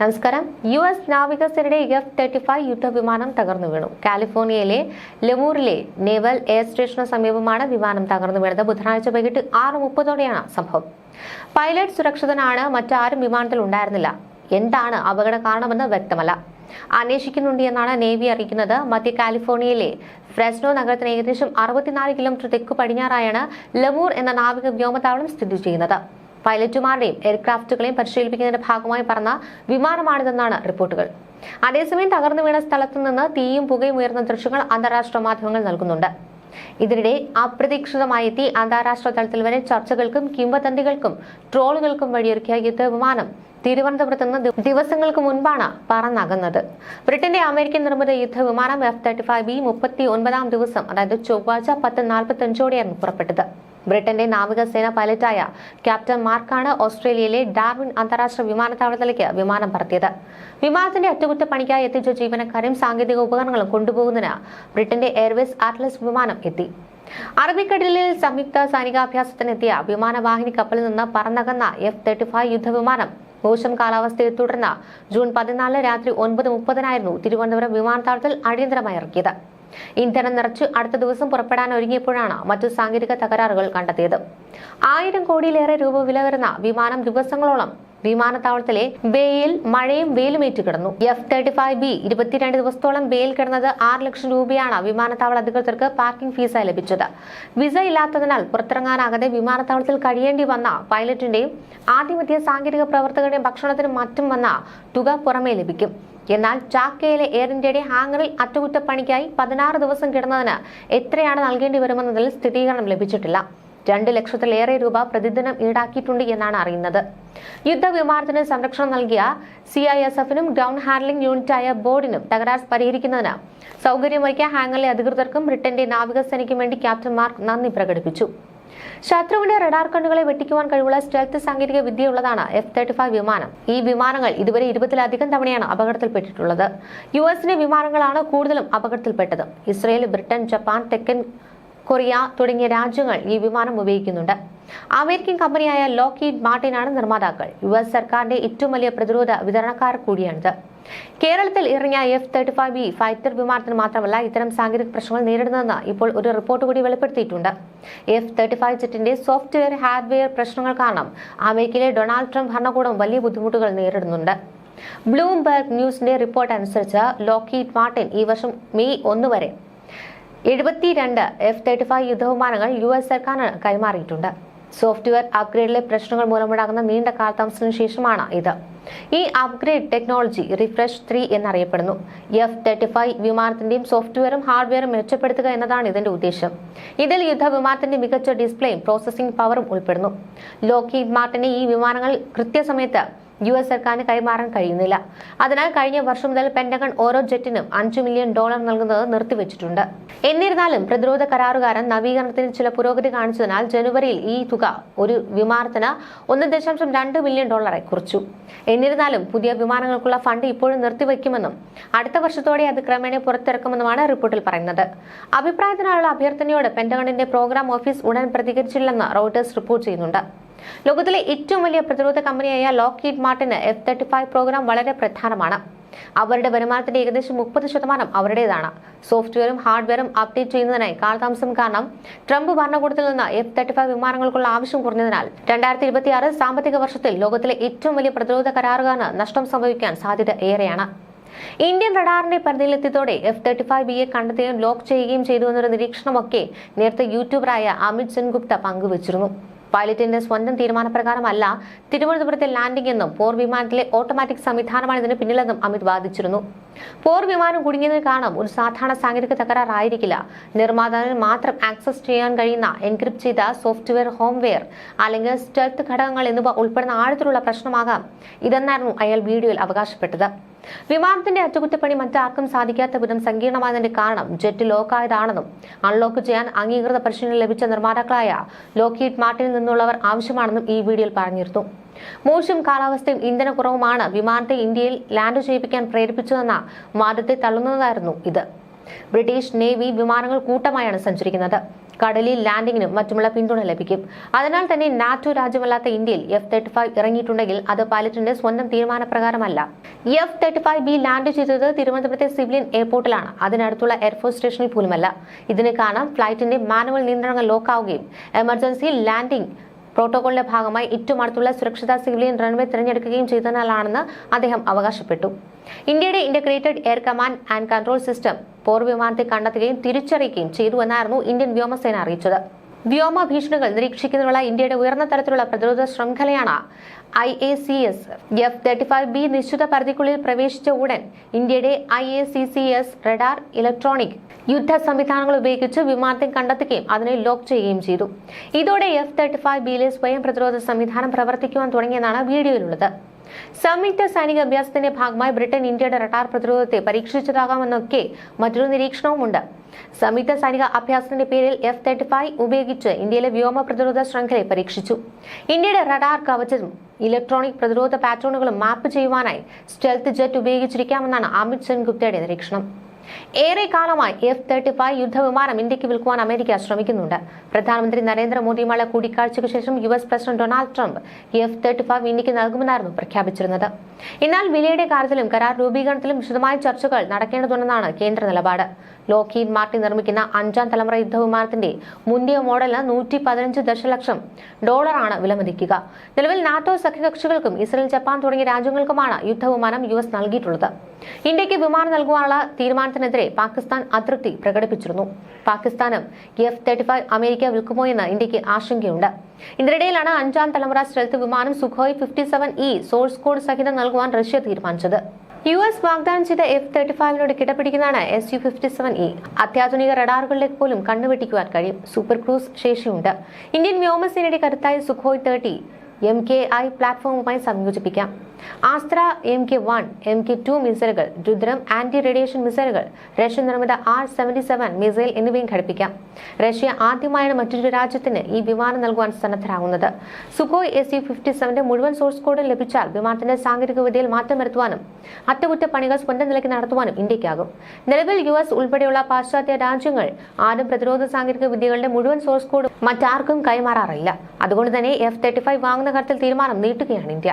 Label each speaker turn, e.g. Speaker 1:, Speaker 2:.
Speaker 1: നമസ്കാരം. U S നാവികസേനയുടെ F thirty five യുദ്ധ വിമാനം തകർന്നു വീണു. കാലിഫോർണിയയിലെ ലെമൂറിലെ നേവൽ എയർ സ്റ്റേഷന് സമീപമാണ് വിമാനം തകർന്നു വീണത്. ബുധനാഴ്ച വൈകിട്ട് ആറ് മുപ്പതോടെയാണ് സംഭവം. പൈലറ്റ് സുരക്ഷിതനാണ്. മറ്റാരും വിമാനത്തിൽ ഉണ്ടായിരുന്നില്ല. എന്താണ് അപകട കാരണമെന്ന് വ്യക്തമല്ല. അന്വേഷിക്കുന്നുണ്ട് എന്നാണ് നേവി അറിയിക്കുന്നത്. മധ്യ കാലിഫോർണിയയിലെ ഫ്രെസ്നോ നഗരത്തിന് ഏകദേശം അറുപത്തിനാല് കിലോമീറ്റർ തെക്ക് പടിഞ്ഞാറായാണ് ലമൂർ എന്ന നാവിക വ്യോമതാവളം സ്ഥിതി ചെയ്യുന്നത്. പൈലറ്റുമാരുടെയും എയർക്രാഫ്റ്റുകളെയും പരിശീലിപ്പിക്കുന്നതിന്റെ ഭാഗമായി പറന്ന വിമാനമാണിതെന്നാണ് റിപ്പോർട്ടുകൾ. അതേസമയം തകർന്നു വീണ സ്ഥലത്തു നിന്ന് തീയും പുകയും ഉയർന്ന ദൃശ്യങ്ങൾ അന്താരാഷ്ട്ര മാധ്യമങ്ങൾ നൽകുന്നുണ്ട്. ഇതിനിടെ അപ്രതീക്ഷിതമായി എത്തി അന്താരാഷ്ട്ര തലത്തിൽ വരെ ചർച്ചകൾക്കും കിംവദന്തികൾക്കും ട്രോളുകൾക്കും വഴിയൊരുക്കിയ യുദ്ധ വിമാനം തിരുവനന്തപുരത്ത് നിന്ന് ദിവസങ്ങൾക്ക് മുൻപാണ് പറന്നകുന്നത്. ബ്രിട്ടന്റെ അമേരിക്കൻ നിർമ്മിത യുദ്ധ വിമാനം എഫ് തേർട്ടി ഫൈവ് ബി മുപ്പത്തി ഒൻപതാം ദിവസം അതായത് ചൊവ്വാഴ്ച പത്ത് നാൽപ്പത്തി അഞ്ചോടെയാണ് പുറപ്പെട്ടത്. ബ്രിട്ടന്റെ നാവികസേന പൈലറ്റായ ക്യാപ്റ്റൻ മാർക്കാണ് ഓസ്ട്രേലിയയിലെ ഡാർവിൻ അന്താരാഷ്ട്ര വിമാനത്താവളത്തിലേക്ക് വിമാനം പറത്തിയത്. വിമാനത്തിന്റെ അറ്റകുറ്റപ്പണിക്കായി എത്തിച്ച ജീവനക്കാരും സാങ്കേതിക ഉപകരണങ്ങളും കൊണ്ടുപോകുന്നതിന് ബ്രിട്ടന്റെ എയർവേസ് അറ്റ്ലസ് വിമാനം എത്തി. അറബിക്കടലിൽ സംയുക്ത സൈനികാഭ്യാസത്തിനെത്തിയ വിമാനവാഹിനി കപ്പലിൽ നിന്ന് പറന്നകന്ന എഫ് തേർട്ടി ഫൈവ് യുദ്ധവിമാനം മോശം കാലാവസ്ഥയെ തുടർന്ന് ജൂൺ പതിനാലിന് രാത്രി ഒൻപത് മുപ്പതിനായിരുന്നു തിരുവനന്തപുരം വിമാനത്താവളത്തിൽ അടിയന്തരമായി ഇറക്കിയത്. ഇന്ധനം നിറച്ച് അടുത്ത ദിവസം പുറപ്പെടാൻ ഒരുങ്ങിയപ്പോഴാണ് മറ്റു സാങ്കേതിക തകരാറുകൾ കണ്ടെത്തിയത്. ആയിരം കോടിയിലേറെ രൂപ വില വരുന്ന വിമാനം ദിവസങ്ങളോളം വിമാനത്താവളത്തിലെ ബേയിൽ മഴയും വെയിലും ഏറ്റുകിടന്നു. എഫ് തേർട്ടി ഫൈവ് ബി ഇരുപത്തിരണ്ട് ദിവസത്തോളം ബേയിൽ കിടന്നത് ആറ് ലക്ഷം രൂപയാണ് വിമാനത്താവള അധികൃതർക്ക് പാർക്കിംഗ് ഫീസായി ലഭിച്ചത്. വിസ ഇല്ലാത്തതിനാൽ പുറത്തിറങ്ങാനാകാതെ വിമാനത്താവളത്തിൽ കഴിയേണ്ടി വന്ന പൈലറ്റിന്റെയും ആദ്യമധ്യ സാങ്കേതിക പ്രവർത്തകരുടെയും ഭക്ഷണത്തിനും മറ്റും വന്ന തുക പുറമേ ലഭിക്കും. എന്നാൽ ചാക്കയിലെ എയർ ഇന്ത്യയുടെ ഹാങ്ങറിൽ അറ്റകുറ്റപ്പണിക്കായി പതിനാറ് ദിവസം കിടന്നതിന് എത്രയാണ് നൽകേണ്ടി വരുമെന്നതിൽ സ്ഥിരീകരണം ലഭിച്ചിട്ടില്ല. രണ്ട് ലക്ഷത്തിലേറെ രൂപ പ്രതിദിനം ഈടാക്കിയിട്ടുണ്ട് എന്നാണ് അറിയുന്നത്. യുദ്ധവിമാനത്തിന് സംരക്ഷണം നൽകിയ സി ഐ എസ് എഫിനും ഗ്രൗണ്ട് ഹാൻഡ്ലിംഗ് യൂണിറ്റായ ബോർഡിനും തകരാർ പരിഹരിക്കുന്നതിന് സൗകര്യമൊരുക്കിയ ഹാങ്ങറിലെ അധികൃതർക്കും ബ്രിട്ടന്റെ നാവികസേനയ്ക്കും വേണ്ടി ക്യാപ്റ്റന്മാർ നന്ദി പ്രകടിപ്പിച്ചു. ശത്രുവിന്റെ റഡാർ കണ്ണുകളെ വെട്ടിക്കുവാൻ കഴിവുള്ള സ്റ്റെൽത്ത് സാങ്കേതിക വിദ്യയുള്ളതാണ് എഫ് തേർട്ടി ഫൈവ് വിമാനം. ഈ വിമാനങ്ങൾ ഇതുവരെ ഇരുപതിലധികം തവണയാണ് അപകടത്തിൽപ്പെട്ടിട്ടുള്ളത്. യു എസിന്റെ വിമാനങ്ങളാണ് കൂടുതലും അപകടത്തിൽപ്പെട്ടത്. ഇസ്രയേൽ ബ്രിട്ടൻ ജപ്പാൻ തെക്കൻ കൊറിയ തുടങ്ങിയ രാജ്യങ്ങൾ ഈ വിമാനം ഉപയോഗിക്കുന്നുണ്ട്. അമേരിക്കൻ കമ്പനിയായ ലോക്കീഡ് മാർട്ടിനാണ് നിർമ്മാതാക്കൾ. യു എസ് സർക്കാരിന്റെ ഏറ്റവും വലിയ പ്രതിരോധ വിതരണക്കാർ കൂടിയാണിത്. കേരളത്തിൽ ഇറങ്ങിയ F thirty five B fighter വിമാനത്തിന് മാത്രമല്ല ഇത്തരം സാങ്കേതിക പ്രശ്നങ്ങൾ നേരിടുന്നതെന്ന് ഇപ്പോൾ ഒരു റിപ്പോർട്ട് കൂടി വെളിപ്പെടുത്തിയിട്ടുണ്ട്. എഫ് തേർട്ടി ഫൈവ് ജെറ്റിന്റെ സോഫ്റ്റ്വെയർ ഹാർഡ്വെയർ പ്രശ്നങ്ങൾ കാരണം അമേരിക്കയിലെ ഡൊണാൾഡ് ട്രംപ് ഭരണകൂടം വലിയ ബുദ്ധിമുട്ടുകൾ നേരിടുന്നുണ്ട്. ബ്ലൂംബർഗ് ന്യൂസിന്റെ റിപ്പോർട്ട് അനുസരിച്ച് ലോക്കീഡ് മാർട്ടിൻ ഈ വർഷം മെയ് ഒന്ന് വരെ എഴുപത്തിരണ്ട് എഫ് തേർട്ടി ഫൈവ് യുദ്ധവിമാനങ്ങൾ യു എസ് സർക്കാരിന് കൈമാറിയിട്ടുണ്ട്. സോഫ്റ്റ്വെയർ അപ്ഗ്രേഡിലെ പ്രശ്നങ്ങൾ മൂലമുണ്ടാകുന്ന നീണ്ട കാലതാമസത്തിന് ശേഷമാണ് ഇത്. ഈ അപ്ഗ്രേഡ് ടെക്നോളജി റിഫ്രഷ് ത്രീ എന്നറിയപ്പെടുന്നു. എഫ് തേർട്ടി ഫൈവ് വിമാനത്തിന്റെയും സോഫ്റ്റ്വെയറും ഹാർഡ്വെയറും മെച്ചപ്പെടുത്തുക എന്നതാണ് ഇതിന്റെ ഉദ്ദേശം. ഇതിൽ യുദ്ധവിമാനത്തിന്റെ മികച്ച ഡിസ്പ്ലേയും പ്രോസസ്സിംഗ് പവറും ഉൾപ്പെടുന്നു. ലോക്കി മാർട്ടിനെ ഈ വിമാനങ്ങൾ കൃത്യസമയത്ത് യു എസ് സർക്കാരിന് കൈമാറാൻ കഴിയുന്നില്ല. അതിനാൽ കഴിഞ്ഞ വർഷം മുതൽ പെന്റഗൺ ഓരോ ജെറ്റിനും അഞ്ചു മില്യൺ ഡോളർ നൽകുന്നത് നിർത്തിവെച്ചിട്ടുണ്ട്. എന്നിരുന്നാലും പ്രതിരോധ കരാറുകാരൻ നവീകരണത്തിന് ചില പുരോഗതി കാണിച്ചതിനാൽ ജനുവരിയിൽ ഈ തുക ഒരു വിമാനത്തിന് ഒന്ന് ദശാംശം രണ്ട് മില്യൺ ഡോളറായി കുറച്ചു. എന്നിരുന്നാലും പുതിയ വിമാനങ്ങൾക്കുള്ള ഫണ്ട് ഇപ്പോഴും നിർത്തിവെക്കുമെന്നും അടുത്ത വർഷത്തോടെ അത് ക്രമേണ പുറത്തിറക്കുമെന്നുമാണ് റിപ്പോർട്ടിൽ പറയുന്നത്. അഭിപ്രായത്തിനായുള്ള അഭ്യർത്ഥനയോട് പെന്റഗണിന്റെ പ്രോഗ്രാം ഓഫീസ് ഉടൻ പ്രതികരിച്ചില്ലെന്ന് റോയിട്ടേഴ്സ് റിപ്പോർട്ട് ചെയ്യുന്നുണ്ട്. ലോകത്തിലെ ഏറ്റവും വലിയ പ്രതിരോധ കമ്പനിയായ ലോക്കീഡ് മാർട്ടിന് എഫ് തേർട്ടി ഫൈവ് പ്രോഗ്രാം വളരെ പ്രധാനമാണ്. അവരുടെ വരുമാനത്തിന്റെ ഏകദേശം മുപ്പത് ശതമാനം അവരുടേതാണ്. സോഫ്റ്റ്വെയറും ഹാർഡ്വെയറും അപ്ഡേറ്റ് ചെയ്യുന്നതിനായി കാലതാമസം കാരണം ട്രംപ് ഭരണകൂടത്തിൽ നിന്ന് എഫ് തേർട്ടി ഫൈവ് വിമാനങ്ങൾക്കുള്ള ആവശ്യം കുറഞ്ഞതിനാൽ രണ്ടായിരത്തി ഇരുപത്തിയാറ് സാമ്പത്തിക വർഷത്തിൽ ലോകത്തിലെ ഏറ്റവും വലിയ പ്രതിരോധ കരാറുകാരന് നഷ്ടം സംഭവിക്കാൻ സാധ്യത ഏറെയാണ്. ഇന്ത്യൻ റഡാറിന്റെ പരിധിയിലെത്തിയതോടെ എഫ് തേർട്ടി ഫൈവ് ബിയെ കണ്ടെത്തുകയും ലോക്ക് ചെയ്യുകയും ചെയ്തു എന്നൊരു നിരീക്ഷണമൊക്കെ നേരത്തെ യൂട്യൂബറായ അമിത് സെൻഗുപ്ത പങ്കുവച്ചിരുന്നു. പൈലറ്റിന്റെ സ്വന്തം തീരുമാനപ്രകാരമല്ല തിരുവനന്തപുരത്തെ ലാൻഡിംഗ് എന്നും പോർ വിമാനത്തിലെ ഓട്ടോമാറ്റിക് സംവിധാനമാണ് ഇതിന് പിന്നിലെന്നും അമിത് വാദിച്ചിരുന്നു. പോർ വിമാനം കുടുങ്ങിയതിന് കാരണം ഒരു സാധാരണ സാങ്കേതിക തകരാറായിരിക്കില്ല. നിർമ്മാതാവിന് മാത്രം ആക്സസ് ചെയ്യാൻ കഴിയുന്ന എൻക്രിപ്റ്റ് ചെയ്ത സോഫ്റ്റ്വെയർ ഹോംവെയർ അല്ലെങ്കിൽ സ്റ്റെൽത്ത് ഘടകങ്ങൾ എന്നിവ ഉൾപ്പെടുന്ന ആഴത്തിലുള്ള പ്രശ്നമാകാം. ഇതെന്നായിരുന്നു അയാൾ വീഡിയോയിൽ അവകാശപ്പെട്ടത്. വിമാനത്തിന്റെ അറ്റകുറ്റപ്പണി മറ്റാർക്കും സാധിക്കാത്ത വിധം സങ്കീർണമായതിന്റെ കാരണം ജെറ്റ് ലോക്കായതാണെന്നും അൺലോക്ക് ചെയ്യാൻ അംഗീകൃത പരിശീലനം ലഭിച്ച നിർമ്മാതാക്കളായ ലോക്കീഡ് മാർട്ടിനിൽ നിന്നുള്ളവർ ആവശ്യമാണെന്നും ഈ വീഡിയോയിൽ പറഞ്ഞിരുന്നു. മോശം കാലാവസ്ഥയും ഇന്ധനക്കുറവുമാണ് വിമാനത്തെ ഇന്ത്യയിൽ ലാൻഡ് ചെയ്യിപ്പിക്കാൻ പ്രേരിപ്പിച്ചതെന്ന വാദത്തെ തള്ളുന്നതായിരുന്നു ഇത്. ബ്രിട്ടീഷ് നേവി വിമാനങ്ങൾ കൂട്ടമായാണ് സഞ്ചരിക്കുന്നത്. കടലിൽ ലാൻഡിങ്ങിനും മറ്റുമുള്ള പിന്തുണ ലഭിക്കും. അതിനാൽ തന്നെ നാറ്റോ രാജ്യമല്ലാത്ത ഇന്ത്യയിൽ എഫ് തേർട്ടി ഫൈവ് ഇറങ്ങിയിട്ടുണ്ടെങ്കിൽ അത് പൈലറ്റിന്റെ സ്വന്തം തീരുമാനപ്രകാരമല്ല. F thirty five B land ചെയ്തത് തിരുവനന്തപുരത്തെ സിവിലിയൻ എയർപോർട്ടിലാണ്. അതിനടുത്തുള്ള എയർഫോഴ്സ് സ്റ്റേഷനിൽ പോലുമല്ല. ഇതിന് കാരണം ഫ്ലൈറ്റിന്റെ മാനുവൽ നിയന്ത്രണങ്ങൾ ലോക്കാവുകയും എമർജൻസി ലാൻഡിംഗ് പ്രോട്ടോകോളിന്റെ ഭാഗമായി ഏറ്റവും അടുത്തുള്ള സുരക്ഷിത സിവിലിയൻ റൺവേ തിരഞ്ഞെടുക്കുകയും ചെയ്തതിനാലാണെന്ന് അദ്ദേഹം അവകാശപ്പെട്ടു. ഇന്ത്യയുടെ integrated air command and control system പോർവിമാനത്തെ കണ്ടെത്തുകയും തിരിച്ചറിയുകയും ചെയ്തുവെന്നായിരുന്നു ഇന്ത്യൻ വ്യോമസേന അറിയിച്ചത്. വ്യോമ ഭീഷണികൾ നിരീക്ഷിക്കുന്നതിനുള്ള ഇന്ത്യയുടെ ഉയർന്ന തലത്തിലുള്ള പ്രതിരോധ ശൃംഖലയാണ് I A C S. F thirty five B നിശ്ചിത പരിധിക്കുള്ളിൽ പ്രവേശിച്ച ഉടൻ ഇന്ത്യയുടെ I A C C S radar electronic യുദ്ധ സംവിധാനങ്ങൾ ഉപയോഗിച്ച് വിമാനത്തെ കണ്ടെത്തുകയും അതിനെ ലോക്ക് ചെയ്യുകയും ചെയ്തു. ഇതോടെ എഫ് തേർട്ടി ഫൈവ് ബിയിലെ സ്വയം പ്രതിരോധ സംവിധാനം പ്രവർത്തിക്കുവാൻ തുടങ്ങിയെന്നാണ് വീഡിയോയിലുള്ളത്. സംയുക്ത സൈനിക അഭ്യാസത്തിന്റെ ഭാഗമായി ബ്രിട്ടൻ ഇന്ത്യയുടെ റഡാർ പ്രതിരോധത്തെ പരീക്ഷിച്ചതാകാമെന്നൊക്കെ മറ്റൊരു നിരീക്ഷണവുമുണ്ട്. സംയുക്ത സൈനിക അഭ്യാസത്തിന്റെ പേരിൽ എഫ് തേർട്ടി ഫൈവ് ഉപയോഗിച്ച് ഇന്ത്യയിലെ വ്യോമ പ്രതിരോധ ശൃംഖലയെ പരീക്ഷിച്ചു. ഇന്ത്യയുടെ റഡാർ കവചവും ഇലക്ട്രോണിക് പ്രതിരോധ പാറ്റേണുകളും മാപ്പ് ചെയ്യുവാനായി സ്റ്റെൽത്ത് ജെറ്റ് ഉപയോഗിച്ചിരിക്കാമെന്നാണ് അമിത് സെൻ ഗുപ്തയുടെ നിരീക്ഷണം. ഏറെ കാലമായി എഫ് തേർട്ടി ഫൈവ് യുദ്ധവിമാനം ഇന്ത്യയ്ക്ക് വിൽക്കുവാൻ അമേരിക്ക ശ്രമിക്കുന്നുണ്ട്. പ്രധാനമന്ത്രി നരേന്ദ്രമോദിയുമായുള്ള കൂടിക്കാഴ്ചയ്ക്ക് ശേഷം U S president Donald Trump F thirty five ഇന്ത്യയ്ക്ക് നൽകുമെന്നായിരുന്നു പ്രഖ്യാപിച്ചിരുന്നത്. എന്നാൽ വിലയുടെ കാര്യത്തിലും കരാർ രൂപീകരണത്തിലും വിശദമായ ചർച്ചകൾ നടക്കേണ്ടതുണ്ടെന്നാണ് കേന്ദ്ര നിലപാട്. ലോക്കീഡ് മാർട്ടി നിർമ്മിക്കുന്ന അഞ്ചാം തലമുറ യുദ്ധവിമാനത്തിന്റെ മുന്തിയ മോഡലിന് നൂറ്റി പതിനഞ്ച് ദശലക്ഷം ഡോളറാണ് വിലമതിക്കുക. നിലവിൽ നാറ്റോ സഖ്യകക്ഷികൾക്കും ഇസ്രയേൽ ജപ്പാൻ തുടങ്ങിയ രാജ്യങ്ങൾക്കുമാണ് യുദ്ധവിമാനം യു എസ് നൽകിയിട്ടുള്ളത്. ഇന്ത്യയ്ക്ക് വിമാനം നൽകുവാനുള്ള തീരുമാനത്തിനെതിരെ പാകിസ്ഥാൻ അതൃപ്തി പ്രകടിപ്പിച്ചിരുന്നു. പാകിസ്ഥാനും എഫ് തേർട്ടി ഫൈവ് അമേരിക്ക വിൽക്കുമോ എന്ന് ഇന്ത്യയ്ക്ക് ആശങ്കയുണ്ട്. ഇതിനിടയിലാണ് അഞ്ചാം തലമുറ സ്ട്രെൽത്ത് വിമാനം Sukhoi fifty seven E source code സഹിതം നൽകുവാൻ റഷ്യ തീരുമാനിച്ചത്. യു എസ് വാഗ്ദാനം ചെയ്ത എഫ് തേർട്ടി ഫൈവിനോട് കിടപിടിക്കുന്നതാണ് S U fifty seven E അത്യാധുനിക റഡാറുകളിലേക്ക് പോലും കണ്ണുവെട്ടിക്കുവാൻ കഴിയും. സൂപ്പർ ക്രൂസ് ശേഷിയുണ്ട്. ഇന്ത്യൻ വ്യോമസേനയുടെ കരുത്തായ Sukhoi thirty M K I പ്ലാറ്റ്ഫോമുമായി സംയോജിപ്പിക്കാം. Astra M K one M K two മിസൈലുകൾ രുദ്രം ആന്റി റേഡിയേഷൻ മിസൈലുകൾ റഷ്യ നിർമ്മിത ആർ സെവന്റി സെവൻ മിസൈൽ എന്നിവയും ഘടിപ്പിക്കാം. റഷ്യ ആദ്യമായാണ് മറ്റൊരു രാജ്യത്തിന് ഈ വിമാനം നൽകുവാൻ സന്നദ്ധരാകുന്നത്. സുഖോയ് എസ് യു ഫിഫ്റ്റി സെവന്റെ മുഴുവൻ സോഴ്സ് കോഡ് ലഭിച്ചാൽ വിമാനത്തിന്റെ സാങ്കേതിക വിദ്യയിൽ മാറ്റം വരുത്തുവാനും അറ്റകുറ്റപ്പണികൾ സ്വന്തം നിലയ്ക്ക് നടത്തുവാനും ഇന്ത്യക്കാകും നിലവിൽ യു എസ് ഉൾപ്പെടെയുള്ള പാശ്ചാത്യ രാജ്യങ്ങൾ ആരും പ്രതിരോധ സാങ്കേതിക വിദ്യകളുടെ മുഴുവൻ സോഴ്സ് കോഡും മറ്റാർക്കും കൈമാറാറില്ല. അതുകൊണ്ട് തന്നെ എഫ് തേർട്ടി ഫൈവ് വാങ്ങുന്ന കാര്യത്തിൽ തീരുമാനം നീട്ടുകയാണ് ഇന്ത്യ.